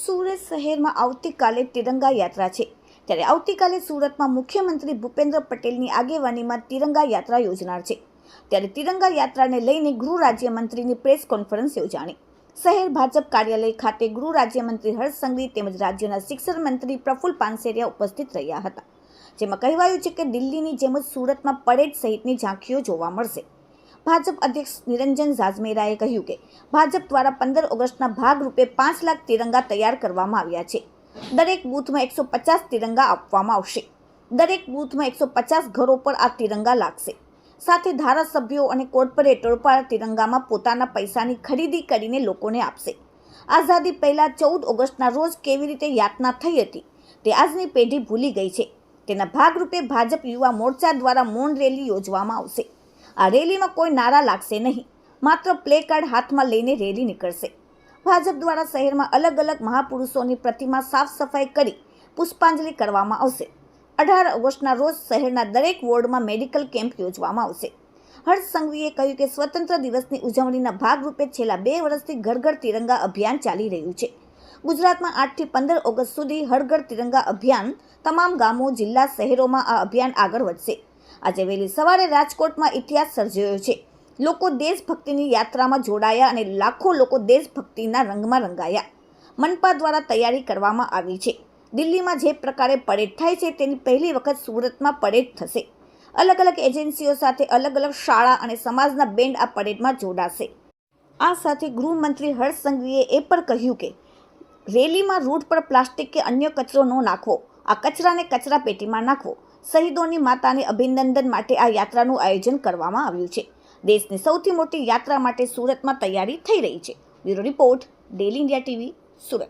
સુરત શહેરમાં આવતીકાલે તિરંગા યાત્રા છે. ત્યારે આવતીકાલે સુરતમાં મુખ્યમંત્રી ભૂપેન્દ્ર પટેલની આગેવાનીમાં તિરંગા યાત્રા યોજનાર છે. ત્યારે તિરંગા યાત્રાને લઈને ગૃહ રાજ્યમંત્રીની પ્રેસ કોન્ફરન્સ યોજાણી. શહેર ભાજપ કાર્યાલય ખાતે ગૃહ રાજ્યમંત્રી હર્ષ સંઘવી તેમજ રાજ્યના શિક્ષણ મંત્રી પ્રફુલ પાનસેરિયા ઉપસ્થિત રહ્યા હતા. જેમાં કહેવાયું છે કે દિલ્હીની જેમ જ સુરતમાં પરેડ સહિતની ઝાંખીઓ જોવા મળશે. ભાજપ અધ્યક્ષ નિરંજન ઝાઝમેરાએ કહ્યું કે ભાજપ દ્વારા પંદર ઓગસ્ટના ભાગરૂપે પાંચ લાખ તિરંગા તૈયાર કરવામાં આવ્યા છે. દરેક બૂથમાં એકસો પચાસ તિરંગા આપવામાં આવશે. દરેક બૂથમાં એકસો પચાસ ઘરો પર આ તિરંગા લાગશે. સાથે ધારાસભ્યો અને કોર્પોરેટરો પણ તિરંગામાં પોતાના પૈસાની ખરીદી કરીને લોકોને આપશે. આઝાદી પહેલાં ચૌદ ઓગસ્ટના રોજ કેવી રીતે યાતના થઈ હતી, તે આજની પેઢી ભૂલી ગઈ છે. તેના ભાગરૂપે ભાજપ યુવા મોરચા દ્વારા મૌન રેલી યોજવામાં આવશે. આ રેલીમાં કોઈ નારા લાગશે નહીં. માત્ર પ્લે કાર્ડ હાથમાં લઈને રેલી નીકળશે. ભાજપ દ્વારા શહેરમાં અલગ અલગ મહાપુરુષોની પ્રતિમા સાફ સફાઈ કરી પુષ્પાંજલિ કરવામાં આવશે. અઢાર ઓગસ્ટના રોજ શહેરના દરેક વોર્ડમાં મેડિકલ કેમ્પ યોજવામાં આવશે. હર્ષ સંઘવીએ કહ્યું કે સ્વતંત્ર દિવસની ઉજવણીના ભાગરૂપે છેલ્લા બે વર્ષથી ઘર ઘર તિરંગા અભિયાન ચાલી રહ્યું છે. ગુજરાતમાં આઠથી પંદર ઓગસ્ટ સુધી હરઘર તિરંગા અભિયાન તમામ ગામો, જિલ્લા, શહેરોમાં આ અભિયાન આગળ વધશે. આજે વહેલી સવારે રાજકોટમાં ઇતિહાસ સર્જાયો છે. લોકો દેશભક્તિની યાત્રામાં જોડાયા અને લાખો લોકો દેશભક્તિના રંગમાં રંગાયા. મનપા દ્વારા તૈયારી કરવામાં આવી છે. દિલ્હીમાં જે પ્રકારે પરેડ થાય છે તેની પહેલી વખત સુરતમાં પરેડ થશે. અલગ અલગ એજન્સીઓ સાથે અલગ અલગ શાળા અને સમાજના બેન્ડ આ પરેડમાં જોડાશે. આ સાથે ગૃહમંત્રી હર્ષ સંઘવીએ એ પણ કહ્યું કે, રેલીમાં રૂટ પર પ્લાસ્ટિક કે અન્ય કચરો ન નાખવો આ કચરાને કચરા પેટીમાં નાખવો શહીદોની માતાને અભિનંદન માટે આ યાત્રાનું આયોજન કરવામાં આવ્યું છે. દેશની સૌથી મોટી યાત્રા માટે સુરતમાં તૈયારી થઈ રહી છે. Bureau report daily India TV, Surat.